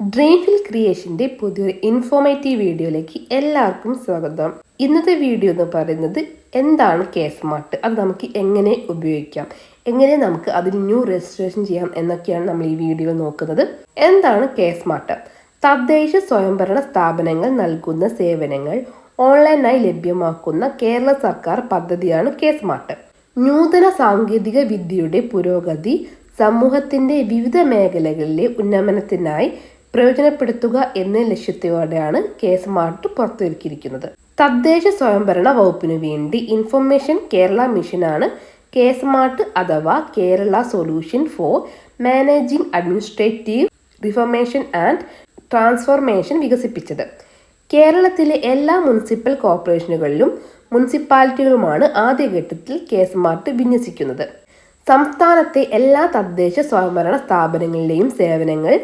Dreamfill ക്രിയേഷന്റെ പുതിയൊരു informative വീഡിയോയിലേക്ക് എല്ലാവർക്കും സ്വാഗതം. ഇന്നത്തെ വീഡിയോ എന്ന് പറയുന്നത് എന്താണ് കേസ് മാർട്ട് അത് നമുക്ക് എങ്ങനെ ഉപയോഗിക്കാം? എങ്ങനെ നമുക്ക് അതിൽ ന്യൂ രജിസ്ട്രേഷൻ ചെയ്യാം എന്നൊക്കെയാണ് നമ്മൾ ഈ വീഡിയോ നോക്കുന്നത്. എന്താണ് കേസ് മാർട്ട് തദ്ദേശ സ്വയംഭരണ സ്ഥാപനങ്ങൾ നൽകുന്ന സേവനങ്ങൾ ഓൺലൈനായി ലഭ്യമാക്കുന്ന കേരള സർക്കാർ പദ്ധതിയാണ് കേസ് മാർട്ട് നൂതന സാങ്കേതിക വിദ്യയുടെ പുരോഗതി സമൂഹത്തിന്റെ വിവിധ മേഖലകളിലെ ഉന്നമനത്തിനായി പ്രയോജനപ്പെടുത്തുക എന്ന ലക്ഷ്യത്തോടെയാണ് കെ എസ് മാർട്ട് പുറത്തിറക്കിയിരിക്കുന്നത് തദ്ദേശ സ്വയംഭരണ വകുപ്പിനു വേണ്ടി ഇൻഫർമേഷൻ കേരള മിഷനാണ് കെ എസ് മാർട്ട് അഥവാ Kerala solution for managing administrative reformation and transformation വികസിപ്പിച്ചത്. കേരളത്തിലെ എല്ലാ മുനിസിപ്പൽ കോർപ്പറേഷനുകളിലും മുനിസിപ്പാലിറ്റികളുമാണ് ആദ്യഘട്ടത്തിൽ കെ സ്മാർട്ട് വിന്യസിക്കുന്നത്. സംസ്ഥാനത്തെ എല്ലാ തദ്ദേശ സ്വയംഭരണ സ്ഥാപനങ്ങളിലെയും സേവനങ്ങൾ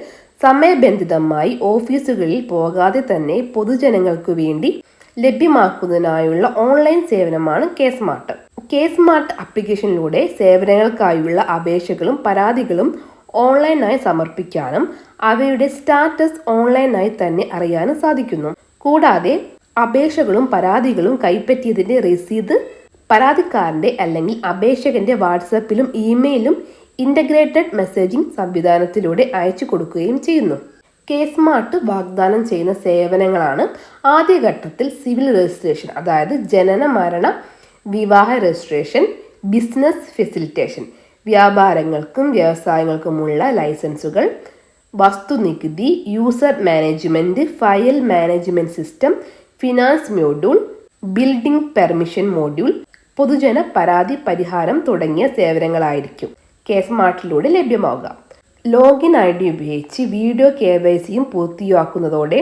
സമയബന്ധിതമായി ഓഫീസുകളിൽ പോകാതെ തന്നെ പൊതുജനങ്ങൾക്ക് വേണ്ടി ലഭ്യമാക്കുന്നതിനായുള്ള ഓൺലൈൻ സേവനമാണ് കെ സ്മാർട്ട് കെ സ്മാർട്ട് ആപ്ലിക്കേഷനിലൂടെ സേവനങ്ങൾക്കായുള്ള അപേക്ഷകളും പരാതികളും ഓൺലൈനായി സമർപ്പിക്കാനും അവയുടെ സ്റ്റാറ്റസ് ഓൺലൈനായി തന്നെ അറിയാനും സാധിക്കുന്നു. കൂടാതെ അപേക്ഷകളും പരാതികളും കൈപ്പറ്റിയതിന്റെ രസീത് പരാതിക്കാരന്റെ അല്ലെങ്കിൽ അപേക്ഷകന്റെ വാട്സപ്പിലും ഇമെയിലും ഇന്റഗ്രേറ്റഡ് മെസ്സേജിംഗ് സംവിധാനത്തിലൂടെ അയച്ചു കൊടുക്കുകയും ചെയ്യുന്നു. കെ സ്മാർട്ട് വാഗ്ദാനം ചെയ്യുന്ന സേവനങ്ങളാണ് ആദ്യഘട്ടത്തിൽ സിവിൽ രജിസ്ട്രേഷൻ അതായത് ജനന മരണ വിവാഹ രജിസ്ട്രേഷൻ ബിസിനസ് ഫെസിലിറ്റേഷൻ വ്യാപാരങ്ങൾക്കും വ്യവസായങ്ങൾക്കുമുള്ള ലൈസൻസുകൾ വസ്തുനികുതി user management file management system finance module building permission module പൊതുജന പരാതി പരിഹാരം തുടങ്ങിയ സേവനങ്ങളായിരിക്കും. കെ സ്മാർട്ടിലൂടെ ലഭ്യമാവുക ലോഗിൻ ഐ ഡി ഉപയോഗിച്ച് വീഡിയോ കെ വൈ സിയും പൂർത്തിയാക്കുന്നതോടെ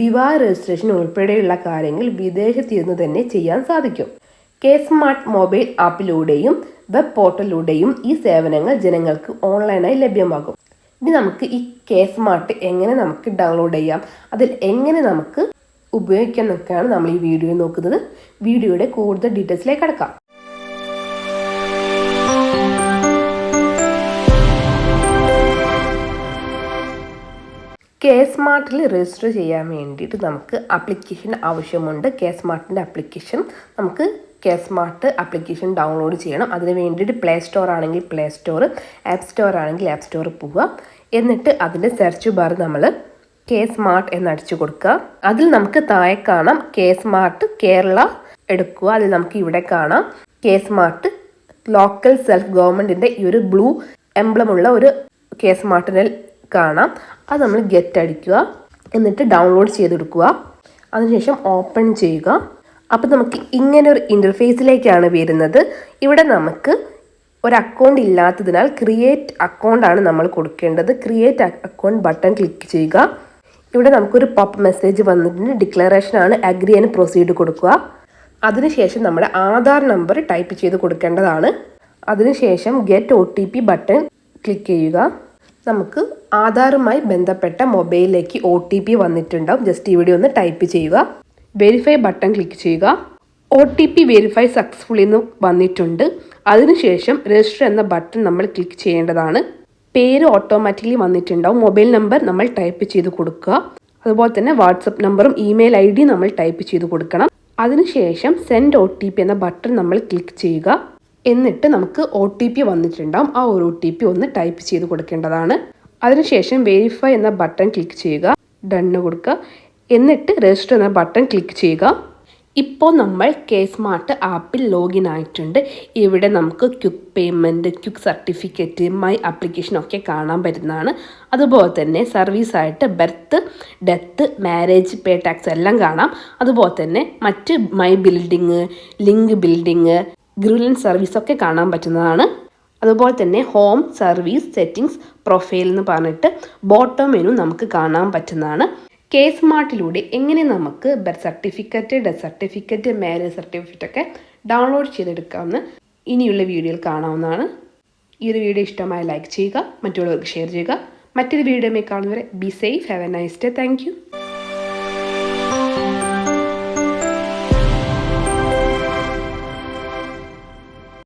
വിവാഹ രജിസ്ട്രേഷൻ ഉൾപ്പെടെയുള്ള കാര്യങ്ങൾ വിദേശത്തിരുന്ന് തന്നെ ചെയ്യാൻ സാധിക്കും. കെ സ്മാർട്ട് മൊബൈൽ ആപ്പിലൂടെയും വെബ് പോർട്ടലിലൂടെയും ഈ സേവനങ്ങൾ ജനങ്ങൾക്ക് ഓൺലൈനായി ലഭ്യമാകും. ഇനി നമുക്ക് ഈ കെ സ്മാർട്ട് എങ്ങനെ നമുക്ക് ഡൗൺലോഡ് ചെയ്യാം അതിൽ എങ്ങനെ നമുക്ക് ഉപയോഗിക്കാം എന്നൊക്കെയാണ് നമ്മൾ ഈ വീഡിയോ നോക്കുന്നത്. വീഡിയോയുടെ കൂടുതൽ ഡീറ്റെയിൽസിലേക്ക് കടക്കാം. കെ സ്മാർട്ടിൽ രജിസ്റ്റർ ചെയ്യാൻ വേണ്ടിയിട്ട് നമുക്ക് ആപ്ലിക്കേഷൻ ആവശ്യമുണ്ട്. കെ സ്മാർട്ടിന്റെ ആപ്ലിക്കേഷൻ നമുക്ക് കെ സ്മാർട്ട് ആപ്ലിക്കേഷൻ ഡൗൺലോഡ് ചെയ്യണം. അതിന് വേണ്ടിയിട്ട് പ്ലേ സ്റ്റോർ ആണെങ്കിൽ പ്ലേ സ്റ്റോർ ആപ്പ് സ്റ്റോർ ആണെങ്കിൽ ആപ്പ് സ്റ്റോർ പോവുക. എന്നിട്ട് അതിന്റെ സെർച്ച് ബാർ നമ്മൾ കെ സ്മാർട്ട് എന്ന് അടിച്ചു കൊടുക്കുക. അതിൽ നമുക്ക് താഴെ കാണാം കെ സ്മാർട്ട് കേരള എടുക്കുക. അതിൽ നമുക്ക് ഇവിടെ കാണാം കെ സ്മാർട്ട് ലോക്കൽ സെൽഫ് ഗവൺമെന്റിന്റെ ഈ ഒരു ബ്ലൂ എംബ്ലമുള്ള ഒരു കെ സ്മാർട്ടിനെ കാണാം. അത് നമ്മൾ ഗെറ്റ് അടിക്കുക. എന്നിട്ട് ഡൗൺലോഡ് ചെയ്തെടുക്കുക. അതിനുശേഷം ഓപ്പൺ ചെയ്യുക. അപ്പോൾ നമുക്ക് ഇങ്ങനെ ഒരു ഇന്റർഫേസിലേക്കാണ് വരുന്നത്. ഇവിടെ നമുക്ക് ഒരു അക്കൗണ്ട് ഇല്ലാത്തതിനാൽ ക്രിയേറ്റ് അക്കൗണ്ടാണ് നമ്മൾ കൊടുക്കേണ്ടത്. ക്രിയേറ്റ് അക്കൗണ്ട് ബട്ടൺ ക്ലിക്ക് ചെയ്യുക. ഇവിടെ നമുക്കൊരു പപ്പ് മെസ്സേജ് വന്നിട്ടുണ്ട്. ഡിക്ലറേഷൻ ആണ് അഗ്രി ആൻഡ് പ്രൊസീഡ് കൊടുക്കുക. അതിനുശേഷം നമ്മുടെ ആധാർ നമ്പർ ടൈപ്പ് ചെയ്ത് കൊടുക്കേണ്ടതാണ്. അതിനുശേഷം ഗെറ്റ് ഒ ബട്ടൺ ക്ലിക്ക് ചെയ്യുക. നമുക്ക് ആധാറുമായി ബന്ധപ്പെട്ട മൊബൈലിലേക്ക് ഒ ടി പി വന്നിട്ടുണ്ടാവും. ജസ്റ്റ് ഇവിടെ ഒന്ന് ടൈപ്പ് ചെയ്യുക. വെരിഫൈ ബട്ടൺ ക്ലിക്ക് ചെയ്യുക. O T P verify successful എന്ന് വന്നിട്ടുണ്ട്. അതിനുശേഷം രജിസ്റ്റർ എന്ന ബട്ടൺ നമ്മൾ ക്ലിക്ക് ചെയ്യേണ്ടതാണ്. പേര് ഓട്ടോമാറ്റിക്കലി വന്നിട്ടുണ്ടാവും. മൊബൈൽ നമ്പർ നമ്മൾ ടൈപ്പ് ചെയ്ത് കൊടുക്കുക. അതുപോലെ തന്നെ വാട്സപ്പ് നമ്പറും ഇമെയിൽ ഐ നമ്മൾ ടൈപ്പ് ചെയ്ത് കൊടുക്കണം. അതിനുശേഷം സെൻഡ് ഒ ടി പി എന്ന ബട്ടൺ നമ്മൾ ക്ലിക്ക് ചെയ്യുക. എന്നിട്ട് നമുക്ക് ഒ ടി പി വന്നിട്ടുണ്ടാവും. ആ ഒരു ഒ ടി പി ഒന്ന് ടൈപ്പ് ചെയ്ത് കൊടുക്കേണ്ടതാണ്. അതിനുശേഷം വെരിഫൈ എന്ന ബട്ടൺ ക്ലിക്ക് ചെയ്യുക. ഡണ്ണ് കൊടുക്കുക. എന്നിട്ട് രജിസ്റ്റർ എന്ന ബട്ടൺ ക്ലിക്ക് ചെയ്യുക. ഇപ്പോൾ നമ്മൾ കെ സ്മാർട്ട് ആപ്പിൽ ലോഗിൻ ആയിട്ടുണ്ട്. ഇവിടെ നമുക്ക് quick payment quick certificate my application ഒക്കെ കാണാൻ പറ്റുന്നതാണ്. അതുപോലെ തന്നെ സർവീസായിട്ട് birth death marriage pay tax എല്ലാം കാണാം. അതുപോലെ തന്നെ മറ്റ് മൈ ബിൽഡിങ് ലിങ്ക് ബിൽഡിങ് ഗ്രില്ലൻ സർവീസ് ഒക്കെ കാണാൻ പറ്റുന്നതാണ്. അതുപോലെ തന്നെ ഹോം സർവീസ് സെറ്റിംഗ്സ് പ്രൊഫൈൽ എന്ന് പറഞ്ഞിട്ട് ബോട്ടം മെനു നമുക്ക് കാണാൻ പറ്റുന്നതാണ്. കെ സ്മാർട്ടിലൂടെ എങ്ങനെ നമുക്ക് birth certificate death certificate marriage certificate ഒക്കെ ഡൗൺലോഡ് ചെയ്തെടുക്കാമെന്ന് ഇനിയുള്ള വീഡിയോയിൽ കാണാവുന്നതാണ്. ഈ ഒരു വീഡിയോ ഇഷ്ടമായ ലൈക്ക് ചെയ്യുക മറ്റുള്ളവർക്ക് ഷെയർ ചെയ്യുക. മറ്റൊരു വീഡിയോയിൽ കാണുന്നവരെ be safe have a nice day. Thank